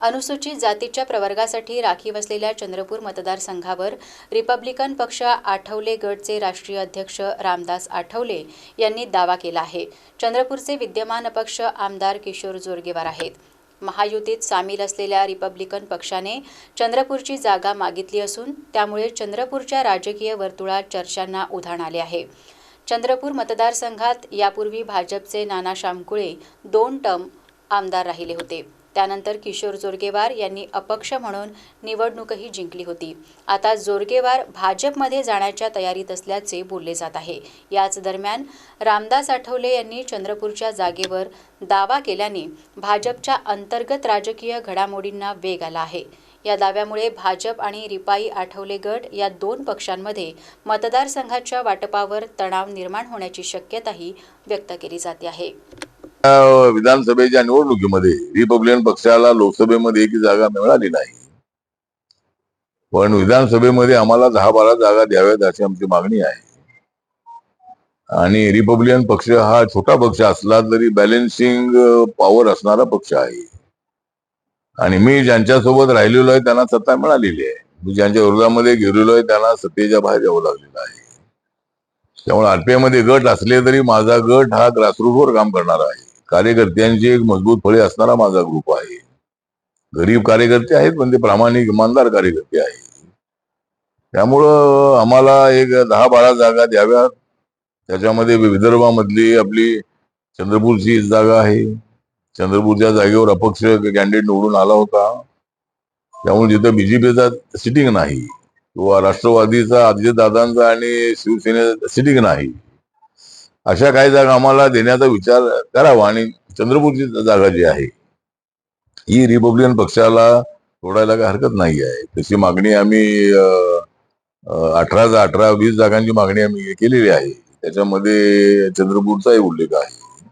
अनुसूचित जातीच्या प्रवर्गासाठी राखीव असलेल्या चंद्रपूर मतदारसंघावर रिपब्लिकन पक्ष आठवले गटचे राष्ट्रीय अध्यक्ष रामदास आठवले यांनी दावा केला आहे. चंद्रपूरचे विद्यमान अपक्ष आमदार किशोर जोरगेवार आहेत. महायुतीत सामील असलेल्या रिपब्लिकन पक्षाने चंद्रपूरची जागा मागितली असून त्यामुळे चंद्रपूरच्या राजकीय वर्तुळात चर्चांना उधाण आले आहे. चंद्रपूर मतदारसंघात यापूर्वी भाजपचे नाना शामकुळे दोन टर्म आमदार राहिले होते. त्यानंतर किशोर जोरगेवार यांनी अपक्ष म्हणून निवडणूकही जिंकली होती. आता जोरगेवार भाजपमध्ये जाण्याच्या तयारीत असल्याचे बोलले जात आहे. याच दरम्यान रामदास आठवले यांनी चंद्रपूरच्या जागेवर दावा केल्याने भाजपच्या अंतर्गत राजकीय घडामोडींना वेग आला आहे. या दाव्यामुळे भाजप आणि रिपाई आठवले गट या दोन पक्षांमध्ये मतदारसंघाच्या वाटपावर तणाव निर्माण होण्याची शक्यताही व्यक्त केली जाते आहे. विधानसभेच्या निवडणुकीमध्ये रिपब्लिकन पक्षाला लोकसभेमध्ये एक जागा मिळाली नाही. पण विधानसभेमध्ये आम्हाला दहा बारा जागा द्याव्यात अशी आमची मागणी आहे. आणि रिपब्लिकन पक्ष हा छोटा पक्ष असला तरी बॅलेन्सिंग पॉवर असणारा पक्ष आहे. आणि मी ज्यांच्यासोबत राहिलेलो आहे त्यांना सत्ता मिळालेली आहे. मी ज्यांच्या विरोधामध्ये गेलेलो आहे त्यांना सत्तेच्या बाहेर यावं लागलेलं आहे. त्यामुळे आरपीआयमध्ये गट असले तरी माझा गट हा ग्रासरूटवर काम करणारा आहे. कार्यकर्त्यांची एक मजबूत फळे असणारा माझा ग्रुप आहे. गरीब कार्यकर्ते आहेत पण ते प्रामाणिक इमानदार कार्यकर्ते आहेत. त्यामुळं आम्हाला एक दहा बारा जागा द्याव्यात. त्याच्यामध्ये विदर्भामधली आपली चंद्रपूरची जागा आहे. चंद्रपूरच्या जागेवर अपक्ष कॅन्डिडेट निवडून आला होता. त्यामुळे जिथं बीजेपीचा सिटिंग नाही किंवा राष्ट्रवादीचा अजितदादांचा आणि शिवसेनेचा सिटिंग नाही अशा काही जागा आम्हाला देण्याचा विचार करावा आणि चंद्रपूरची जागा जी आहे ही रिपब्लिकन पक्षाला सोडायला काही हरकत नाही आहे तशी मागणी आम्ही अठरा अठरा वीस जागांची मागणी आम्ही केलेली आहे. त्याच्यामध्ये चंद्रपूरचाही उल्लेख आहे.